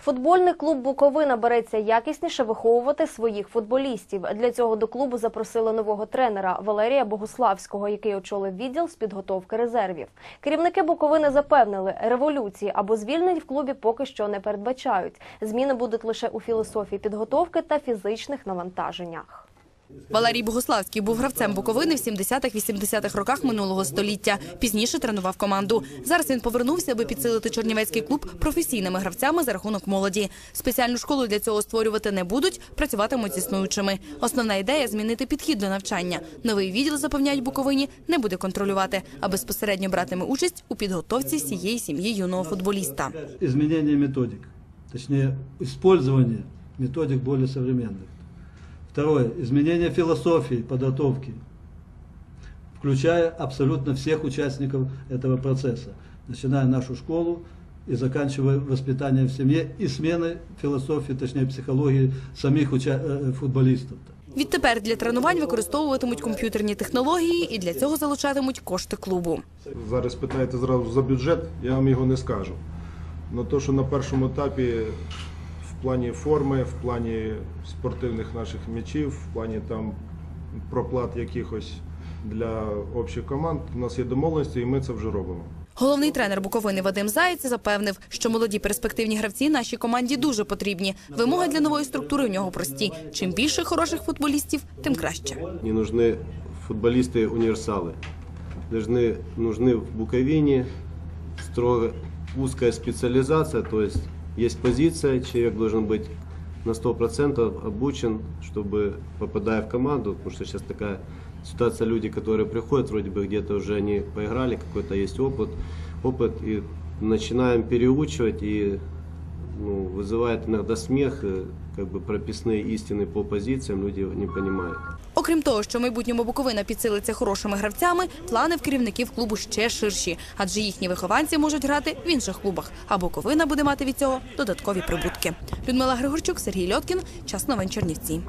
Футбольний клуб Буковина береться якісніше виховувати своїх футболістів. Для цього до клубу запросили нового тренера Валерія Богославського, який очолив відділ з підготовки резервів. Керівники Буковини запевнили, революції або звільнень в клубі поки що не передбачають. Зміни будуть лише у філософії підготовки та фізичних навантаженнях. Валерій Богославський був гравцем Буковини в 70-80-х роках минулого століття. Пізніше тренував команду. Зараз він повернувся, аби підсилити Чернівецький клуб професійними гравцями за рахунок молоді. Спеціальну школу для цього створювати не будуть, працюватимуть з існуючими. Основна ідея змінити підхід до навчання. Новий відділ запевняють Буковині не буде контролювати, а безпосередньо братиме участь у підготовці всієї сім'ї юного футболіста. изменение методик, точнее, использование методик более современных. Второе, изменение философии подготовки, включая абсолютно всех участников этого процесса, начиная нашу школу и заканчивая воспитанием в семье и сменой философии, точнее, психологии самих уча- э, футболистов. Відтепер для тренувань використовуватимуть комп'ютерні технології і для цього залучатимуть кошти клубу. Зараз питаєте зразу за бюджет, я вам його не скажу. Но то, що на першому етапі в плані форми, в плані спортивних наших м'ячів, в плані там проплат якихось для общих команд, у нас є домовленості, і ми це вже робимо. Головний тренер Буковини Вадим Заєць запевнив, що молоді перспективні гравці нашій команді дуже потрібні. Вимоги для нової структури у нього прості. Чим більше хороших футболістів, тим краще. не нужны футболисты-универсалы. Должны, нужны в Буковине строго узкая специализация, то есть есть позиция, человек должен быть на 100% обучен, чтобы, попадая в команду, потому что сейчас такая ситуация, люди, которые приходят, вроде бы где-то уже они поиграли, какой-то есть опыт, опыт и начинаем переучивать, и ну, вызывает иногда смех, как бы прописные истины по позициям люди не понимают. Окрім того, що в майбутньому Буковина підсилиться хорошими гравцями, плани в керівників клубу ще ширші, адже їхні вихованці можуть грати в інших клубах, а Буковина буде мати від цього додаткові прибутки. Людмила Григорчук, Сергій Льоткін. Час новин Чернівці.